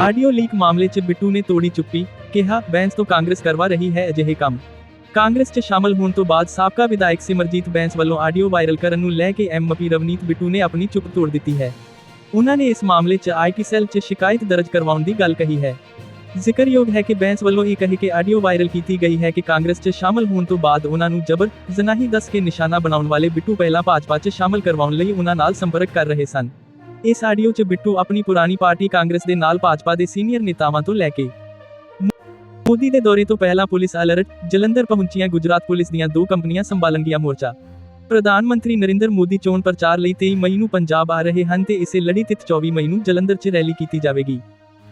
Audio leak ਮਾਮਲੇ 'ਚ ਬਿੱਟੂ ਨੇ ਤੋੜੀ ਚੁੱਪੀ, ਕਿਹਾ, ਬੈਂਸ ਤੋਂ ਕਾਂਗਰਸ ਕਰਵਾ ਰਹੀ ਹੈ ਅਜਿਹੇ ਕੰਮ। ਕਾਂਗਰਸ 'ਚ ਸ਼ਾਮਲ ਹੋਣ ਤੋਂ ਬਾਅਦ ਸਾਬਕਾ ਵਿਧਾਇਕ ਸਿਮਰਜੀਤ ਬੈਂਸ ਵੱਲੋਂ ਆਡੀਓ ਵਾਇਰਲ ਕਰਨ ਨੂੰ ਲੈ ਕੇ ਐਮਪੀ ਰਵਨੀਤ ਬਿੱਟੂ ਨੇ ਆਪਣੀ ਚੁੱਪ ਤੋੜ ਦਿੱਤੀ ਹੈ। ਉਹਨਾਂ ਨੇ ਇਸ ਮਾਮਲੇ 'ਚ ਆਈਟੀ ਸੈੱਲ 'ਚ ਸ਼ਿਕਾਇਤ ਦਰਜ ਕਰਵਾਉਣ ਦੀ ਗੱਲ ਕਹੀ ਹੈ। ਜ਼ਿਕਰਯੋਗ ਹੈ ਕਿ ਬੈਂਸ ਵੱਲੋਂ ਇਹ ਕਹੇ ਕੇ ਆਡੀਓ ਵਾਇਰਲ ਕੀਤੀ ਗਈ ਹੈ ਕਿ ਕਾਂਗਰਸ 'ਚ ਸ਼ਾਮਲ ਹੋਣ ਤੋਂ ਬਾਅਦ ਉਹਨਾਂ ਨੂੰ ਜ਼ਬਰ ਜ਼ਨਾਹੀ ਦੱਸ ਕੇ ਨਿਸ਼ਾਨਾ ਬਣਾਉਣ ਵਾਲੇ ਬਿੱਟੂ ਪਹਿਲਾਂ ਭਾਜਪਾ 'ਚ ਸ਼ਾਮਲ ਕਰਵਾਉਣ ਲਈ ਉਹਨਾਂ ਨਾਲ ਸੰਪਰਕ ਕਰ ਰਹੇ ਸਨ। ਇਸ ਆਡੀਓ 'ਚ ਬਿੱਟੂ ਆਪਣੀ ਪੁਰਾਣੀ ਪਾਰਟੀ ਕਾਂਗਰਸ ਦੇ ਨਾਲ ਭਾਜਪਾ ਦੇ ਸੀਨੀਅਰ ਨੇਤਾਵਾਂ ਤੋਂ ਲੈ ਕੇ ਮੋਦੀ ਦੇ ਦੌਰੇ ਤੋਂ ਪਹਿਲਾਂ ਪੁਲਿਸ ਅਲਰਟ, ਜਲੰਧਰ ਪਹੁੰਚੀਆਂ ਗੁਜਰਾਤ ਪੁਲਿਸ ਦੀਆਂ ਦੋ ਕੰਪਨੀਆਂ ਸੰਭਾਲਣਗੀਆਂ ਮੋਰਚਾ। ਪ੍ਰਧਾਨ ਮੰਤਰੀ ਨਰਿੰਦਰ ਮੋਦੀ ਚੋਣ ਪ੍ਰਚਾਰ ਲਈ 23 ਮਈ ਨੂੰ ਪੰਜਾਬ ਆ ਰਹੇ ਹਨ ਤੇ ਇਸੇ ਲੜੀ ਤਿਥ 24 ਮਈ ਨੂੰ ਜਲੰਧਰ 'ਚ ਰੈਲੀ ਕੀਤੀ ਜਾਵੇਗੀ।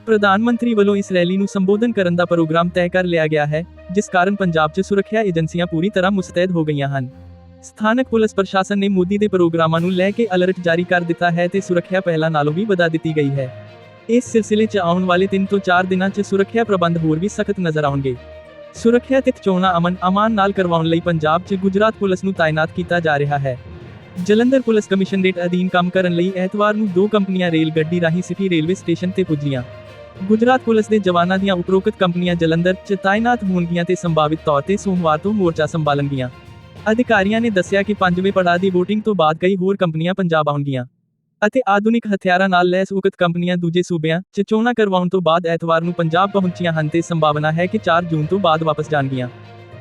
ਪ੍ਰਧਾਨ ਮੰਤਰੀ ਵੱਲੋਂ ਇਸ ਰੈਲੀ ਨੂੰ ਸੰਬੋਧਨ ਕਰਨ ਦਾ ਪ੍ਰੋਗਰਾਮ ਤੈਅ ਕਰ ਲਿਆ ਗਿਆ ਹੈ, ਜਿਸ ਕਾਰਨ ਪੰਜਾਬ 'ਚ ਸੁਰੱਖਿਆ ਏਜੰਸੀਆਂ ਪੂਰੀ ਤਰ੍ਹਾਂ ਮੁਸਤੈਦ ਹੋ ਗਈਆਂ ਹਨ। ਸਥਾਨਕ ਪੁਲਿਸ ਪ੍ਰਸ਼ਾਸਨ ਨੇ ਮੋਦੀ ਦੇ ਪ੍ਰੋਗਰਾਮਾਂ ਨੂੰ ਲੈ ਕੇ ਅਲਰਟ ਜਾਰੀ ਕਰ ਦਿੱਤਾ ਹੈ ਤੇ ਸੁਰੱਖਿਆ ਪਹਿਲਾਂ ਨਾਲੋਂ ਵੀ ਵਧਾ ਦਿੱਤੀ ਗਈ ਹੈ। ਇਸ ਸਿਲਸਿਲੇ 'ਚ ਆਉਣ ਵਾਲੇ 3 ਤੋਂ 4 ਦਿਨਾਂ 'ਚ ਸੁਰੱਖਿਆ ਪ੍ਰਬੰਧ ਹੋਰ ਵੀ ਸਖਤ ਨਜ਼ਰ ਆਉਣਗੇ। ਸੁਰੱਖਿਆ ਤਿਥ ਚੋਣਾਂ ਅਮਨ ਅਮਾਨ ਨਾਲ ਕਰਵਾਉਣ ਲਈ ਪੰਜਾਬ 'ਚ ਗੁਜਰਾਤ ਪੁਲਿਸ ਨੂੰ ਤਾਇਨਾਤ ਕੀਤਾ ਜਾ ਰਿਹਾ ਹੈ। ਜਲੰਧਰ ਪੁਲਿਸ ਕਮਿਸ਼ਨਰੇਟ ਅਧੀਨ ਕੰਮ ਕਰਨ ਲਈ ਐਤਵਾਰ ਨੂੰ ਦੋ ਕੰਪਨੀਆਂ ਰੇਲ ਗੱਡੀ ਰਾਹੀਂ ਸਿਟੀ ਰੇਲਵੇ ਸਟੇਸ਼ਨ ਤੇ ਪੁੱਜੀਆਂ। ਗੁਜਰਾਤ ਪੁਲਿਸ ਦੇ ਜਵਾਨਾਂ ਦੀਆਂ ਉਪਰੋਕਤ ਕੰਪਨੀਆਂ ਜਲੰਧਰ 'ਚ ਤਾਇਨਾਤ ਹੋਣਗੀਆਂ ਤੇ ਸੰਭਾਵਿਤ ਤੌਰ ਤੇ ਸੋਮਵਾਰ ਤੋਂ ਮੋਰਚਾ ਸੰਭਾਲਣਗੀਆਂ। ਅਧਿਕਾਰੀਆਂ ਨੇ ਦੱਸਿਆ ਕਿ ਪੰਜਵੇਂ ਪੜਾਅ ਦੀ VOTING ਤੋਂ ਬਾਅਦ ਕਈ ਹੋਰ ਕੰਪਨੀਆਂ ਪੰਜਾਬ ਆਉਣਗੀਆਂ ਅਤੇ ਆਧੁਨਿਕ ਹਥਿਆਰਾਂ ਨਾਲ ਲੈਸ ਉਕਤ ਕੰਪਨੀਆਂ ਦੂਜੇ ਸੂਬਿਆਂ 'ਚ ਚੋਣਾਂ ਕਰਵਾਉਣ ਤੋਂ ਬਾਅਦ ਐਤਵਾਰ ਨੂੰ ਪੰਜਾਬ ਪਹੁੰਚੀਆਂ ਹਨ ਤੇ ਸੰਭਾਵਨਾ ਹੈ ਕਿ 4 ਜੂਨ ਤੋਂ ਬਾਅਦ ਵਾਪਸ ਜਾਣਗੀਆਂ।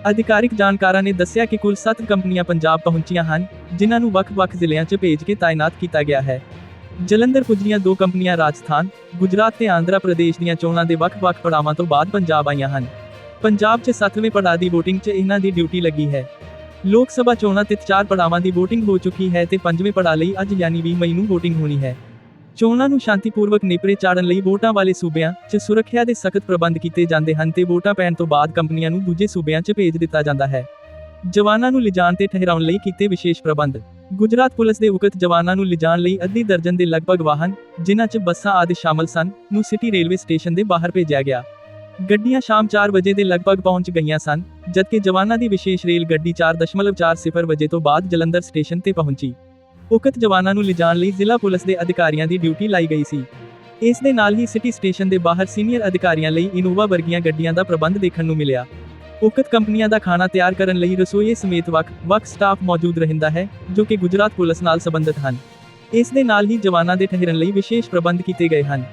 ਅਧਿਕਾਰਿਕ ਜਾਣਕਾਰਾਂ ਨੇ ਦੱਸਿਆ ਕਿ ਕੁੱਲ 7 ਕੰਪਨੀਆਂ ਪੰਜਾਬ ਪਹੁੰਚੀਆਂ ਹਨ, ਜਿਨ੍ਹਾਂ ਨੂੰ ਵੱਖ-ਵੱਖ ਜ਼ਿਲ੍ਹਿਆਂ 'ਚ ਭੇਜ ਕੇ ਤਾਇਨਾਤ ਕੀਤਾ ਗਿਆ ਹੈ। ਜਲੰਧਰ ਪੁੱਜੀਆਂ ਦੋ ਕੰਪਨੀਆਂ ਰਾਜਸਥਾਨ, ਗੁਜਰਾਤ ਤੇ ਆਂਧਰਾ ਪ੍ਰਦੇਸ਼ ਦੀਆਂ ਚੋਣਾਂ ਦੇ ਵੱਖ-ਵੱਖ ਪੜਾਵਾਂ ਤੋਂ ਬਾਅਦ ਪੰਜਾਬ ਆਈਆਂ ਹਨ। ਪੰਜਾਬ 'ਚ 7ਵੇਂ ਪੜਾਅ ਦੀ VOTING 'ਚ ਇਹਨਾਂ ਦੀ ਡਿਊਟੀ ਲੱਗੀ ਹੈ। ਲੋਕ ਸਭਾ ਚੋਣਾਂ ਤੇ ਚਾਰ ਪੜਾਵਾਂ ਦੀ VOTING ਹੋ ਚੁੱਕੀ ਹੈ ਤੇ ਪੰਜਵੇਂ ਪੜਾਅ ਲਈ ਅੱਜ ਯਾਨੀ 20 ਮਈ ਨੂੰ VOTING ਹੋਣੀ ਹੈ। ਚੋਣਾਂ ਨੂੰ ਸ਼ਾਂਤੀਪੂਰਵਕ ਨੇਪਰੇ ਚਾੜਨ ਲਈ ਵੋਟਾਂ ਵਾਲੇ ਸੂਬਿਆਂ 'ਚ ਸੁਰੱਖਿਆ ਦੇ ਸਖਤ ਪ੍ਰਬੰਧ ਕੀਤੇ ਜਾਂਦੇ ਹਨ ਤੇ ਵੋਟਾਂ ਪੈਣ ਤੋਂ ਬਾਅਦ ਕੰਪਨੀਆਂ ਨੂੰ ਦੂਜੇ ਸੂਬਿਆਂ 'ਚ ਭੇਜ ਦਿੱਤਾ ਜਾਂਦਾ ਹੈ। ਜਵਾਨਾਂ ਨੂੰ ਲਿਜਾਣ ਤੇ ਠਹਿਰਾਉਣ ਲਈ ਕੀਤੇ ਵਿਸ਼ੇਸ਼ ਪ੍ਰਬੰਧ। ਗੁਜਰਾਤ ਪੁਲਿਸ ਦੇ ਉਕਤ ਜਵਾਨਾਂ ਨੂੰ ਲਿਜਾਣ ਲਈ ਅੱਧੀ ਦਰਜਨ ਦੇ ਲਗਭਗ ਵਾਹਨ, ਜਿਨ੍ਹਾਂ 'ਚ ਬੱਸਾਂ ਆਦਿ ਸ਼ਾਮਲ ਸਨ, ਨੂੰ ਸਿਟੀ ਰੇਲਵੇ ਸਟੇਸ਼ਨ ਦੇ ਬਾਹਰ ਭੇਜਿਆ ਗਿਆ। ਗੱਡੀਆਂ ਸ਼ਾਮ 4 ਵਜੇ ਦੇ ਲਗਭਗ ਪਹੁੰਚ ਗਈਆਂ ਸਨ, ਜਦਕਿ ਜਵਾਨਾਂ ਦੀ ਵਿਸ਼ੇਸ਼ ਰੇਲ ਗੱਡੀ 4.40 ਵਜੇ ਤੋਂ ਬਾਅਦ ਜਲੰਧਰ ਸਟੇਸ਼ਨ ਤੇ ਪਹੁੰਚੀ। ਉਕਤ ਜਵਾਨਾਂ ਨੂੰ ਲਿਜਾਣ ਲਈ ਜ਼ਿਲ੍ਹਾ ਪੁਲਿਸ ਦੇ ਅਧਿਕਾਰੀਆਂ ਦੀ ਡਿਊਟੀ ਲਾਈ ਗਈ ਸੀ। ਇਸ ਦੇ ਨਾਲ ਹੀ ਸਿਟੀ ਸਟੇਸ਼ਨ ਦੇ ਬਾਹਰ ਸੀਨੀਅਰ ਅਧਿਕਾਰੀਆਂ ਲਈ ਇਨੋਵਾ ਵਰਗੀਆਂ ਗੱਡੀਆਂ ਦਾ ਪ੍ਰਬੰਧ ਦੇਖਣ ਨੂੰ ਮਿਲਿਆ। ਉਕਤ ਕੰਪਨੀਆਂ ਦਾ ਖਾਣਾ ਤਿਆਰ ਕਰਨ ਲਈ ਰਸੋਈਏ ਸਮੇਤ ਵੱਖ-ਵੱਖ ਸਟਾਫ ਮੌਜੂਦ ਰਹਿੰਦਾ ਹੈ, ਜੋ ਕਿ ਗੁਜਰਾਤ ਪੁਲਿਸ ਨਾਲ ਸੰਬੰਧਿਤ ਹਨ। ਇਸ ਦੇ ਨਾਲ ਹੀ ਜਵਾਨਾਂ ਦੇ ਠਹਿਰਨ ਲਈ ਵਿਸ਼ੇਸ਼ ਪ੍ਰਬੰਧ ਕੀਤੇ ਗਏ ਹਨ।